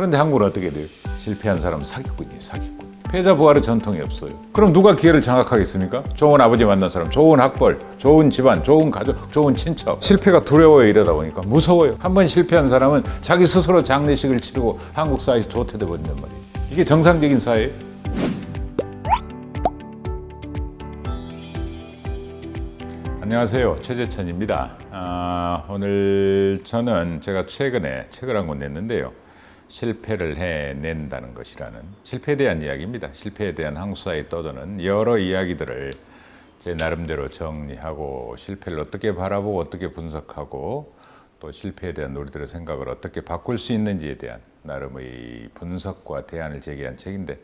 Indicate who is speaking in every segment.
Speaker 1: 그런데 한국은 어떻게 돼요? 실패한 사람은 사기꾼이에요, 사기꾼. 패자 부활의 전통이 없어요. 그럼 누가 기회를 장악하겠습니까? 좋은 아버지 만난 사람, 좋은 학벌, 좋은 집안, 좋은 가족, 좋은 친척. 실패가 두려워요 이러다 보니까 무서워요. 한 번 실패한 사람은 자기 스스로 장례식을 치르고 한국 사회에서 도태돼 버린단 말이에요. 이게 정상적인 사회예요. 안녕하세요. 최재천입니다. 아, 오늘 저는 제가 최근에 책을 한 권 냈는데요. 실패를 해낸다는 것이라는 실패에 대한 이야기입니다. 실패에 대한 한국 사회에 떠도는 여러 이야기들을 제 나름대로 정리하고 실패를 어떻게 바라보고 어떻게 분석하고 또 실패에 대한 우리들의 생각을 어떻게 바꿀 수 있는지에 대한 나름의 분석과 대안을 제기한 책인데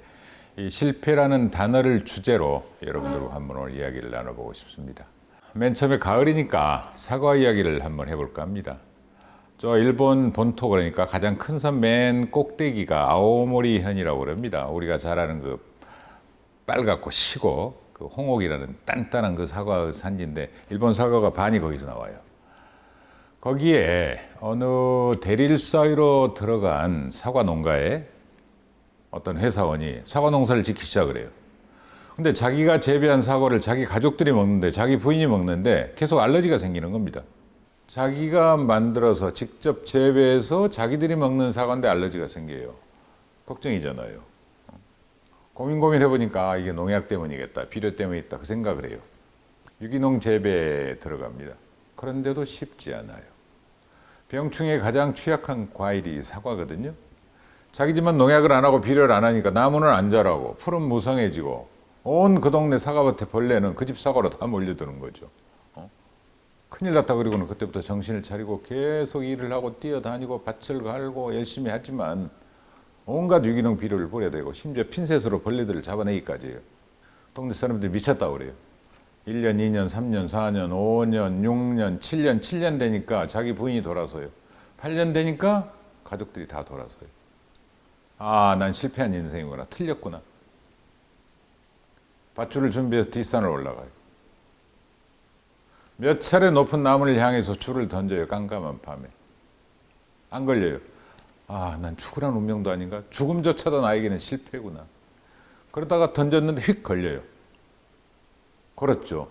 Speaker 1: 이 실패라는 단어를 주제로 여러분들과 한번 오늘 이야기를 나눠보고 싶습니다. 맨 처음에 가을이니까 사과 이야기를 한번 해볼까 합니다. 저 일본 본토 그러니까 가장 큰산맨 꼭대기가 아오모리 현이라고 그럽니다. 우리가 잘 아는 그 빨갛고 시고 그 홍옥이라는 단단한 그 사과 산지인데 일본 사과가 반이 거기서 나와요. 거기에 어느 대릴 사이로 들어간 사과 농가에 어떤 회사원이 사과 농사를 짓기 시작을 해요. 근데 자기가 재배한 사과를 자기 가족들이 먹는데 자기 부인이 먹는데 계속 알러지가 생기는 겁니다. 자기가 만들어서 직접 재배해서 자기들이 먹는 사과인데 알러지가 생겨요. 걱정이잖아요. 고민 고민 해 보니까 아, 이게 농약 때문이겠다, 비료 때문에 있다 그 생각을 해요. 유기농 재배에 들어갑니다. 그런데도 쉽지 않아요. 병충해 가장 취약한 과일이 사과거든요. 자기 집만 농약을 안 하고 비료를 안 하니까 나무는 안 자라고 풀은 무성해지고 온 그 동네 사과밭에 벌레는 그 집 사과로 다 몰려드는 거죠. 어? 큰일 났다 그리고는 그때부터 정신을 차리고 계속 일을 하고 뛰어다니고 밭을 갈고 열심히 하지만 온갖 유기농 비료를 뿌려야 되고 심지어 핀셋으로 벌레들을 잡아내기까지. 동네 사람들이 미쳤다고 그래요. 1년, 2년, 3년, 4년, 5년, 6년, 7년, 7년 되니까 자기 부인이 돌아서요. 8년 되니까 가족들이 다 돌아서요. 아, 난 실패한 인생이구나. 틀렸구나. 밧줄을 준비해서 뒷산을 올라가요. 몇 차례 높은 나무를 향해서 줄을 던져요. 깜깜한 밤에. 안 걸려요. 아, 난 죽으란 운명도 아닌가? 죽음조차도 나에게는 실패구나. 그러다가 던졌는데 휙 걸려요. 걸었죠.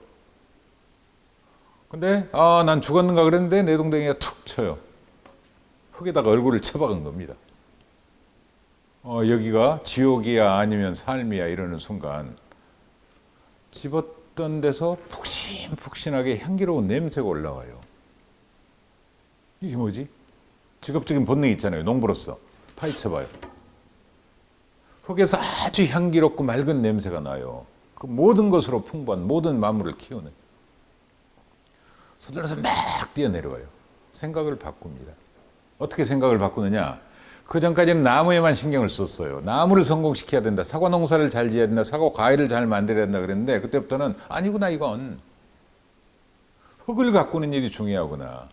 Speaker 1: 근데, 아, 난 죽었는가 그랬는데 내 동댕이가 툭 쳐요. 흙에다가 얼굴을 쳐박은 겁니다. 어, 여기가 지옥이야 아니면 삶이야 이러는 순간 집 었던 데서 푹신푹신하게 향기로운 냄새가 올라와요. 이게 뭐지? 직업적인 본능이 있잖아요. 농부로서. 파헤쳐봐요. 흙에서 아주 향기롭고 맑은 냄새가 나요. 그 모든 것으로 풍부한 모든 만물을 키우는. 서둘러서 막 뛰어내려와요. 생각을 바꿉니다. 어떻게 생각을 바꾸느냐? 그 전까지는 나무에만 신경을 썼어요. 나무를 성공시켜야 된다. 사과 농사를 잘 지어야 된다. 사과 과일을 잘 만들어야 된다 그랬는데 그때부터는 아니구나 이건 흙을 가꾸는 일이 중요하구나.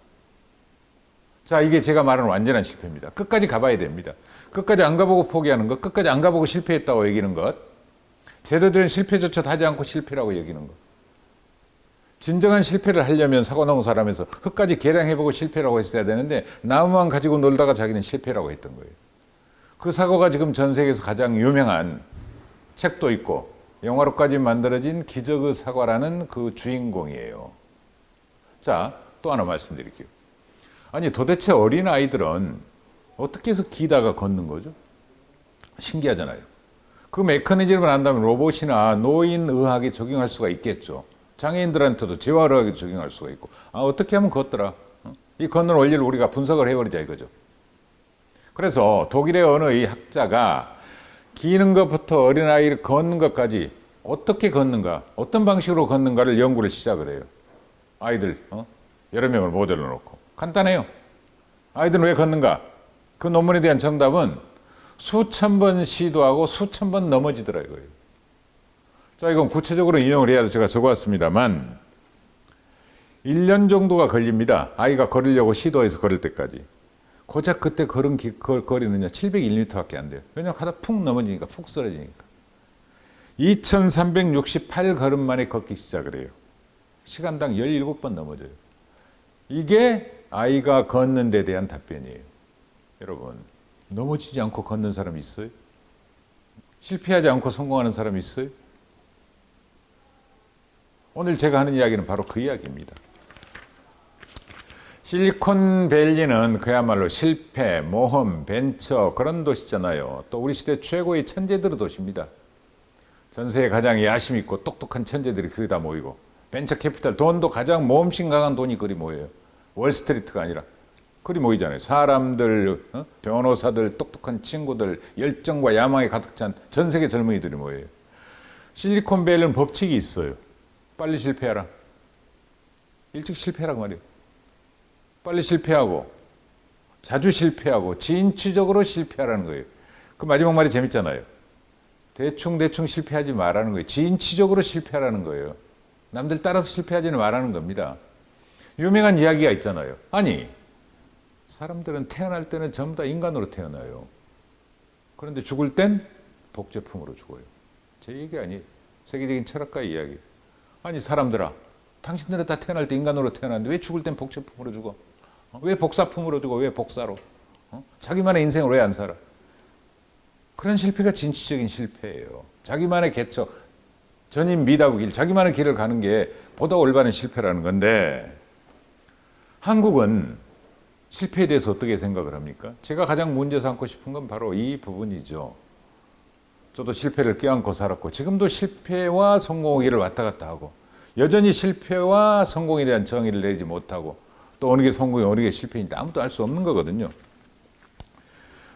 Speaker 1: 자, 이게 제가 말하는 완전한 실패입니다. 끝까지 가봐야 됩니다. 끝까지 안 가보고 포기하는 것, 끝까지 안 가보고 실패했다고 여기는 것, 된 실패조차 하지 않고 실패라고 여기는 것. 진정한 실패를 하려면 사과농사라면서 흙까지 계량해보고 실패라고 했어야 되는데 나무만 가지고 놀다가 자기는 실패라고 했던 거예요. 그 사과가 지금 전 세계에서 가장 유명한 책도 있고 영화로까지 만들어진 기적의 사과라는 그 주인공이에요. 자, 또 하나 말씀드릴게요. 아니 도대체 어린 아이들은 어떻게 해서 기다가 걷는 거죠? 신기하잖아요. 그 메커니즘을 안다면 로봇이나 노인 의학에 적용할 수가 있겠죠. 장애인들한테도 재활의학에 적용할 수가 있고. 아 어떻게 하면 걷더라? 어? 이 걷는 원리를 우리가 분석을 해버리자 이거죠. 그래서 독일의 이 학자가 기는 것부터 어린아이를 걷는 것까지 어떻게 걷는가 어떤 방식으로 걷는가를 연구를 시작을 해요. 아이들 어? 여러 명을 모델로 놓고. 간단해요. 아이들은 왜 걷는가? 그 논문에 대한 정답은 수천 번 시도하고 수천 번 넘어지더라 이거예요 자, 이건 구체적으로 인용을 해야 제가 적어왔습니다만 1년 정도가 걸립니다. 아이가 걸으려고 시도해서 걸을 때까지. 고작 그때 걸은 기, 거, 거리는요 701m밖에 안 돼요. 왜냐면 하다 푹 넘어지니까 푹 쓰러지니까. 2368 걸음 만에 걷기 시작을 해요. 시간당 17번 넘어져요. 이게 아이가 걷는 데 대한 답변이에요. 여러분, 넘어지지 않고 걷는 사람이 있어요? 실패하지 않고 성공하는 사람이 있어요? 오늘 제가 하는 이야기는 바로 그 이야기입니다. 실리콘밸리는 그야말로 실패, 모험, 벤처 그런 도시잖아요. 또 우리 시대 최고의 천재들의 도시입니다. 전 세계 가장 야심 있고 똑똑한 천재들이 그리 다 모이고 벤처 캐피탈 돈도 가장 모험심 강한 돈이 그리 모여요. 월스트리트가 아니라 그리 모이잖아요. 사람들, 어? 변호사들, 똑똑한 친구들, 열정과 야망에 가득 찬 전 세계 젊은이들이 모여요. 실리콘밸리는 법칙이 있어요. 빨리 실패하라. 일찍 실패하라고 말이에요. 빨리 실패하고 자주 실패하고 진취적으로 실패하라는 거예요. 그 마지막 말이 재밌잖아요. 대충 대충 실패하지 말라는 거예요. 진취적으로 실패하라는 거예요. 남들 따라서 실패하지는 말라는 겁니다. 유명한 이야기가 있잖아요. 아니 사람들은 태어날 때는 전부 다 인간으로 태어나요. 그런데 죽을 땐 복제품으로 죽어요. 제 얘기 아니에요. 세계적인 철학가의 이야기. 아니 사람들아, 당신들은 다 태어날 때 인간으로 태어났는데 왜 죽을 땐 복제품으로 죽어? 어? 왜 복사품으로 죽어? 왜 복사로? 어? 자기만의 인생을 왜 안 살아? 그런 실패가 진취적인 실패예요. 자기만의 개척, 전인 미다구 길, 자기만의 길을 가는 게 보다 올바른 실패라는 건데 한국은 실패에 대해서 어떻게 생각을 합니까? 제가 가장 문제 삼고 싶은 건 바로 이 부분이죠. 저도 실패를 껴안고 살았고 지금도 실패와 성공의 길을 왔다 갔다 하고 여전히 실패와 성공에 대한 정의를 내지 못하고 또 어느 게 성공이 어느 게 실패인지 아무도 알 수 없는 거거든요.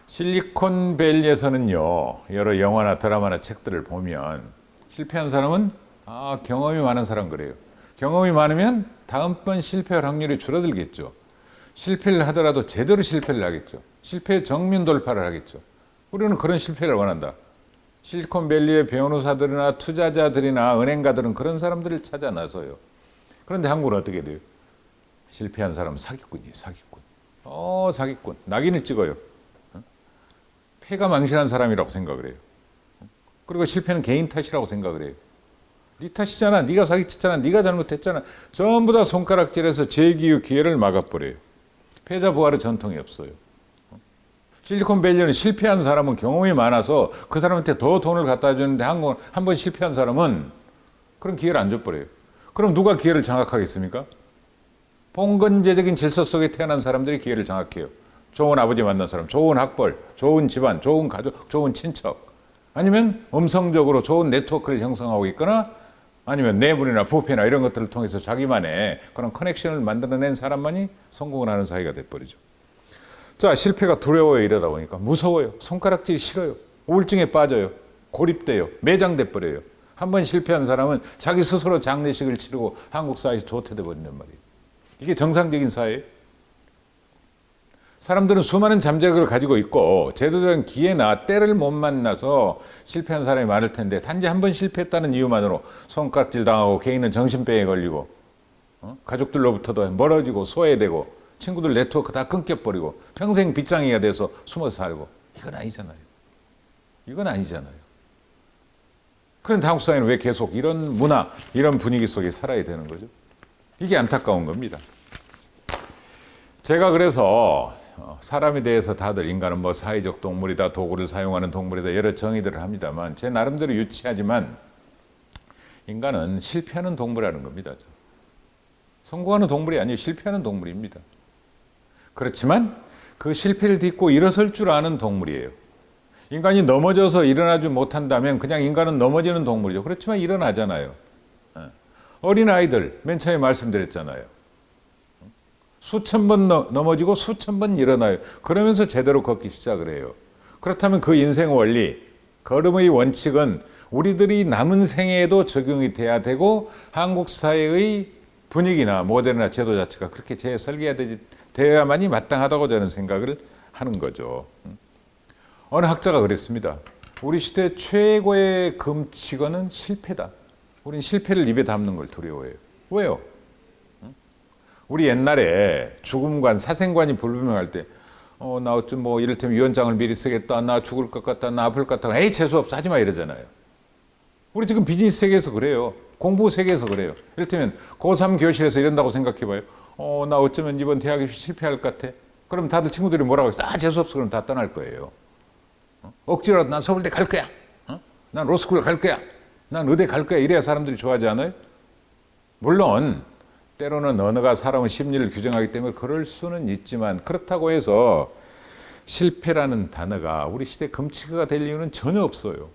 Speaker 1: 실리콘밸리에서는요 여러 영화나 드라마나 책들을 보면 실패한 사람은 아 경험이 많은 사람 그래요. 경험이 많으면 다음번 실패할 확률이 줄어들겠죠. 실패를 하더라도 제대로 실패를 하겠죠. 실패 정면 돌파를 하겠죠. 우리는 그런 실패를 원한다. 실리콘밸리의 변호사들이나 투자자들이나 은행가들은 그런 사람들을 찾아 나서요. 그런데 한국은 어떻게 돼요? 실패한 사람은 사기꾼이에요, 사기꾼. 어, 사기꾼. 낙인을 찍어요. 어? 패가 망신한 사람이라고 생각을 해요. 그리고 실패는 개인 탓이라고 생각을 해요. 네 탓이잖아. 네가 사기쳤잖아. 네가 잘못했잖아. 전부 다 손가락질해서 재기의 기회를 막아버려요. 패자 부활의 전통이 없어요. 실리콘밸리는 실패한 사람은 경험이 많아서 그 사람한테 더 돈을 갖다 주는데 한번 한 번 실패한 사람은 그런 기회를 안 줘버려요. 그럼 누가 기회를 장악하겠습니까? 봉건제적인 질서 속에 태어난 사람들이 기회를 장악해요. 좋은 아버지 만난 사람, 좋은 학벌, 좋은 집안, 좋은 가족, 좋은 친척. 아니면 음성적으로 좋은 네트워크를 형성하고 있거나 아니면 내분이나 부패나 이런 것들을 통해서 자기만의 그런 커넥션을 만들어낸 사람만이 성공을 하는 사회가 돼버리죠. 자, 실패가 두려워요. 이러다 보니까. 무서워요. 손가락질이 싫어요. 우울증에 빠져요. 고립돼요. 매장돼 버려요. 한 번 실패한 사람은 자기 스스로 장례식을 치르고 한국 사회에서 도태돼 버린단 말이에요. 이게 정상적인 사회예요. 사람들은 수많은 잠재력을 가지고 있고 제도적인 기회나 때를 못 만나서 실패한 사람이 많을 텐데 단지 한 번 실패했다는 이유만으로 손가락질 당하고 개인은 정신병에 걸리고 어? 가족들로부터도 멀어지고 소외되고 친구들 네트워크 다 끊겨버리고 평생 빗장이가 돼서 숨어 살고 이건 아니잖아요. 이건 아니잖아요. 그런데 한국 사회는 왜 계속 이런 문화, 이런 분위기 속에 살아야 되는 거죠? 이게 안타까운 겁니다. 제가 그래서 어, 사람에 대해서 다들 인간은 뭐 사회적 동물이다, 도구를 사용하는 동물이다 여러 정의들을 합니다만 제 나름대로 유치하지만 인간은 실패하는 동물이라는 겁니다. 성공하는 동물이 아니에요. 실패하는 동물입니다. 그렇지만 그 실패를 딛고 일어설 줄 아는 동물이에요. 인간이 넘어져서 일어나지 못한다면 그냥 인간은 넘어지는 동물이죠. 그렇지만 일어나잖아요. 어린 아이들 맨 처음에 말씀드렸잖아요. 수천 번 넘어지고 수천 번 일어나요. 그러면서 제대로 걷기 시작을 해요. 그렇다면 그 인생 원리, 걸음의 원칙은 우리들이 남은 생에도 적용이 돼야 되고 한국 사회의 분위기나 모델이나 제도 자체가 그렇게 재설계해야 되 어야만이 마땅하다고 저는 생각을 하는 거죠. 어느 학자가 그랬습니다. 우리 시대 최고의 금치거는 실패다. 우린 실패를 입에 담는 걸 두려워해요. 왜요? 우리 옛날에 죽음관, 사생관이 불분명할 때, 어, 나 어쩜 뭐 이를테면 위원장을 미리 쓰겠다, 나 죽을 것 같다, 나 아플 것 같다, 에이, 재수없어, 하지 마 이러잖아요. 우리 지금 비즈니스 세계에서 그래요. 공부 세계에서 그래요. 이를테면 고3 교실에서 이런다고 생각해봐요. 어, 나 어쩌면 이번 대학 입시 실패할 것 같아. 그럼 다들 친구들이 뭐라고 했어? 아, 재수없어. 그럼 다 떠날 거예요. 어? 억지로라도 난 서울대 갈 거야. 어? 난 로스쿨 갈 거야. 난 의대 갈 거야. 이래야 사람들이 좋아하지 않아요? 물론 때로는 언어가 사람의 심리를 규정하기 때문에 그럴 수는 있지만 그렇다고 해서 실패라는 단어가 우리 시대 금치가 될 이유는 전혀 없어요.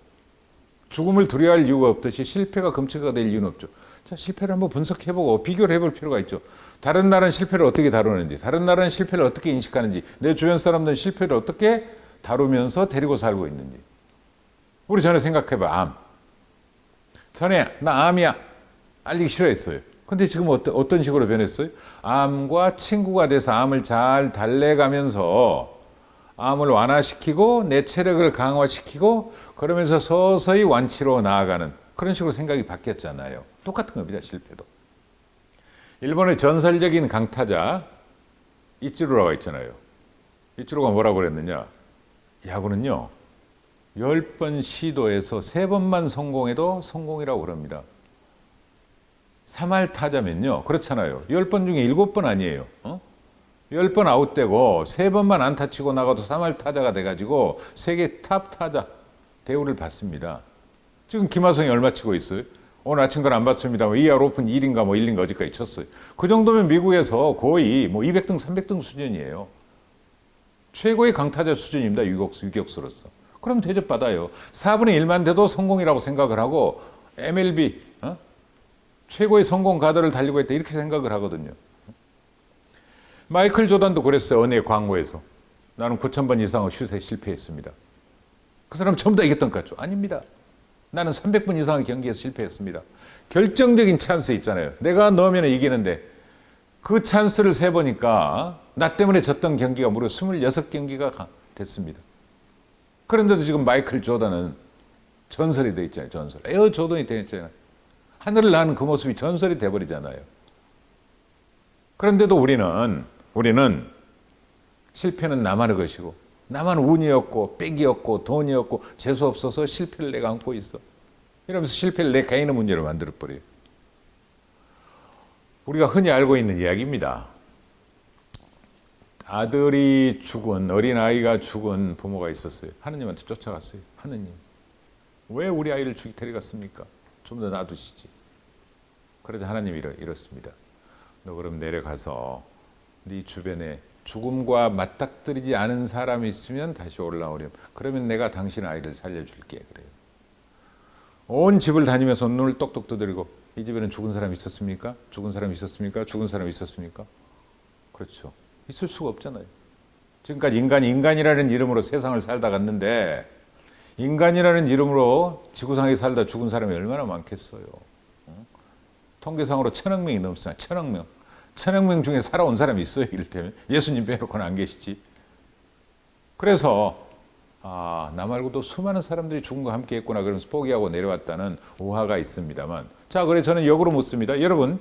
Speaker 1: 죽음을 두려워할 이유가 없듯이 실패가 금치가 될 이유는 없죠. 자, 실패를 한번 분석해보고 비교를 해볼 필요가 있죠. 다른 나라는 실패를 어떻게 다루는지, 다른 나라는 실패를 어떻게 인식하는지, 내 주변 사람들은 실패를 어떻게 다루면서 데리고 살고 있는지. 우리 전에 생각해봐, 암. 전에 나 암이야. 알리기 싫어했어요. 근데 지금 어떤, 어떤 식으로 변했어요? 암과 친구가 돼서 암을 잘 달래가면서 암을 완화시키고 내 체력을 강화시키고 그러면서 서서히 완치로 나아가는 그런 식으로 생각이 바뀌었잖아요. 똑같은 겁니다, 실패도. 일본의 전설적인 강타자 이치로라가 있잖아요. 이치로가 뭐라고 그랬느냐? 야구는요, 열번 시도해서 세 번만 성공해도 성공이라고 그럽니다. 3할 타자면요, 그렇잖아요. 열번 중에 일곱 번 아니에요. 어? 10번 아웃되고 3번만 안타 치고 나가도 3할 타자가 돼 가지고 세계 탑 타자 대우를 받습니다. 지금 김하성이 얼마 치고 있어요? 오늘 아침 건 안 봤습니다. 뭐 2할 오픈 1인가 뭐 1인가 어디까지 쳤어요. 그 정도면 미국에서 거의 뭐 200등, 300등 수준이에요. 최고의 강타자 수준입니다. 유격수, 유격수로서. 그럼 대접받아요. 4분의 1만 돼도 성공이라고 생각을 하고 MLB 어? 최고의 성공 가드를 달리고 있다 이렇게 생각을 하거든요. 마이클 조단도 그랬어요. 은혜 광고에서. 나는 9,000번 이상의 슛에 실패했습니다. 그 사람 전부 다 이겼던 것 같죠? 아닙니다. 나는 300번 이상의 경기에서 실패했습니다. 결정적인 찬스 있잖아요. 내가 넣으면 이기는데 그 찬스를 세 보니까 나 때문에 졌던 경기가 무려 26경기가 됐습니다. 그런데도 지금 마이클 조단은 전설이 돼 있잖아요. 전설. 에어 조던이 돼 있잖아요. 하늘을 나는 그 모습이 전설이 돼 버리잖아요. 그런데도 우리는 우리는 실패는 나만의 것이고 나만 운이었고 빽이었고 돈이었고 재수 없어서 실패를 내가 안고 있어. 이러면서 실패를 내 개인의 문제로 만들어 버려요. 우리가 흔히 알고 있는 이야기입니다. 아들이 죽은 어린 아이가 죽은 부모가 있었어요. 하느님한테 쫓아갔어요. 하느님, 왜 우리 아이를 죽이 데려갔습니까? 좀 더 놔두시지. 그러자 하나님이 이렇, 이렇습니다. 너 그럼 내려가서 네 주변에 죽음과 맞닥뜨리지 않은 사람이 있으면 다시 올라오렴. 그러면 내가 당신 아이를 살려줄게. 그래요. 온 집을 다니면서 눈을 똑똑 두드리고 이 집에는 죽은 사람 있었습니까? 죽은 사람 있었습니까? 죽은 사람 있었습니까? 그렇죠. 있을 수가 없잖아요. 지금까지 인간이 인간이라는 이름으로 세상을 살다 갔는데 인간이라는 이름으로 지구상에 살다 죽은 사람이 얼마나 많겠어요. 통계상으로 천억 명이 넘습니다. 천억 명. 천억 명 중에 살아온 사람이 있어요. 이를테면 예수님 빼놓고는 안 계시지. 그래서 아, 나 말고도 수많은 사람들이 죽음과 함께 했구나 그러면서 포기하고 내려왔다는 오화가 있습니다만 자, 그래 저는 역으로 묻습니다. 여러분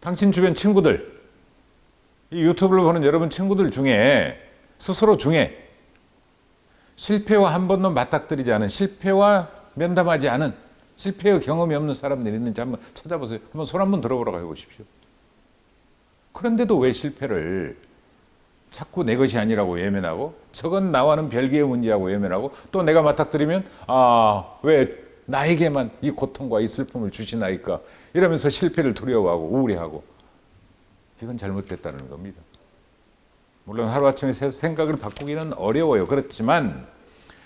Speaker 1: 당신 주변 친구들 이 유튜브를 보는 여러분 친구들 중에 스스로 중에 실패와 한 번도 맞닥뜨리지 않은 실패와 면담하지 않은 실패의 경험이 없는 사람들이 있는지 한번 찾아보세요. 한번 손 한번 들어보라고 해보십시오. 그런데도 왜 실패를 자꾸 내 것이 아니라고 외면하고 저건 나와는 별개의 문제하고 외면하고 또 내가 맞닥뜨리면 아 왜 나에게만 이 고통과 이 슬픔을 주시나이까 이러면서 실패를 두려워하고 우울해하고 이건 잘못됐다는 겁니다. 물론 하루아침에 생각을 바꾸기는 어려워요. 그렇지만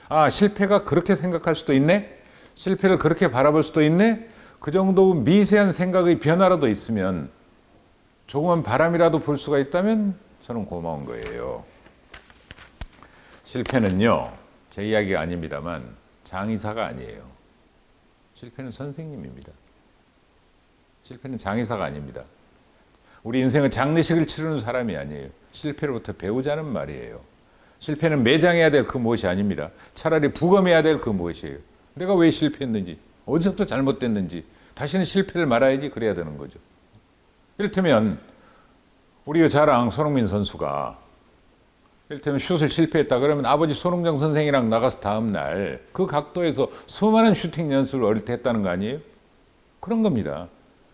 Speaker 1: 아 실패가 그렇게 생각할 수도 있네 실패를 그렇게 바라볼 수도 있네? 그 정도 미세한 생각의 변화라도 있으면 조그만 바람이라도 불 수가 있다면 저는 고마운 거예요. 실패는요, 제 이야기가 아닙니다만 장의사가 아니에요. 실패는 선생님입니다. 실패는 장의사가 아닙니다. 우리 인생은 장례식을 치르는 사람이 아니에요. 실패로부터 배우자는 말이에요. 실패는 매장해야 될 그 무엇이 아닙니다. 차라리 부검해야 될 그 무엇이에요. 내가 왜 실패했는지, 어디서부터 잘못됐는지, 다시는 실패를 말아야지 그래야 되는 거죠. 이를테면, 우리의 자랑 손흥민 선수가, 이를테면 슛을 실패했다 그러면 아버지 손흥정 선생이랑 나가서 다음날 그 각도에서 수많은 슈팅 연습을 어릴 때 했다는 거 아니에요? 그런 겁니다.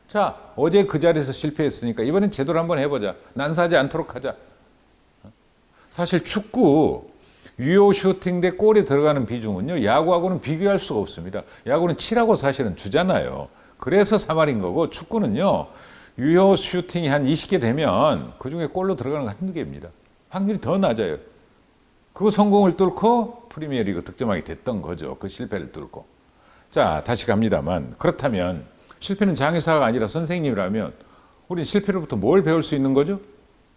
Speaker 1: 자, 어제 그 자리에서 실패했으니까 이번엔 제대로 한번 해보자. 난사하지 않도록 하자. 사실 축구 유효 슈팅 대 골에 들어가는 비중은요 야구하고는 비교할 수가 없습니다. 야구는 7하고 사실은 주잖아요. 그래서 3할인 거고 축구는요 유효 슈팅이 한 20개 되면 그 중에 골로 들어가는 거 한두 개입니다. 확률이 더 낮아요. 그 성공을 뚫고 프리미어리그 득점왕이 됐던 거죠. 그 실패를 뚫고. 자 다시 갑니다만 그렇다면 실패는 장의사가 아니라 선생님이라면 우리 실패로부터 뭘 배울 수 있는 거죠?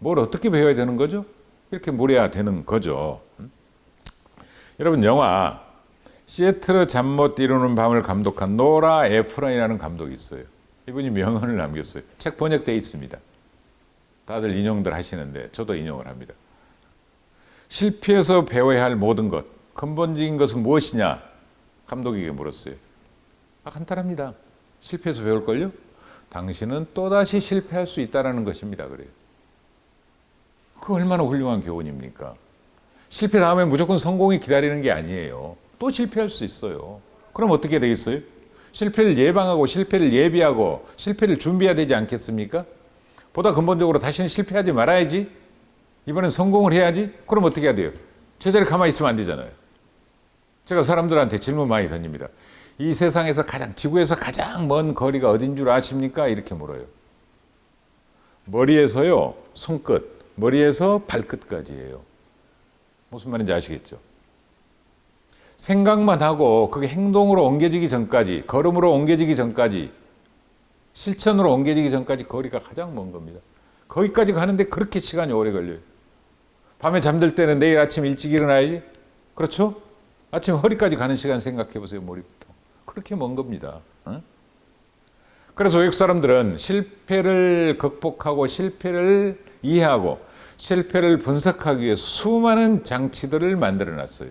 Speaker 1: 뭘 어떻게 배워야 되는 거죠? 이렇게 물어야 되는 거죠. 음? 여러분 영화 시애틀의 잠 못 이루는 밤을 감독한 노라 에프런이라는 감독이 있어요. 이분이 명언을 남겼어요. 책 번역돼 있습니다. 다들 인용들 하시는데 저도 인용을 합니다. 실패에서 배워야 할 모든 것, 근본적인 것은 무엇이냐? 감독에게 물었어요. 아, 간단합니다. 실패해서 배울걸요? 당신은 또다시 실패할 수 있다는 것입니다. 그래요. 그 얼마나 훌륭한 교훈입니까? 실패 다음에 무조건 성공이 기다리는 게 아니에요. 또 실패할 수 있어요. 그럼 어떻게 되겠어요? 실패를 예방하고 실패를 예비하고 실패를 준비해야 되지 않겠습니까? 보다 근본적으로 다시는 실패하지 말아야지. 이번엔 성공을 해야지. 그럼 어떻게 해야 돼요? 제자리 가만히 있으면 안 되잖아요. 제가 사람들한테 질문 많이 던집니다. 이 세상에서 가장 지구에서 가장 먼 거리가 어딘 줄 아십니까? 이렇게 물어요. 머리에서요 손끝, 머리에서 발끝까지예요. 무슨 말인지 아시겠죠? 생각만 하고 그게 행동으로 옮겨지기 전까지, 걸음으로 옮겨지기 전까지, 실천으로 옮겨지기 전까지 거리가 가장 먼 겁니다. 거기까지 가는데 그렇게 시간이 오래 걸려요. 밤에 잠들 때는 내일 아침 일찍 일어나야지. 그렇죠? 아침 허리까지 가는 시간 생각해 보세요, 머리부터. 그렇게 먼 겁니다. 어? 그래서 외국 사람들은 실패를 극복하고 실패를 이해하고 실패를 분석하기 위해 수많은 장치들을 만들어 놨어요.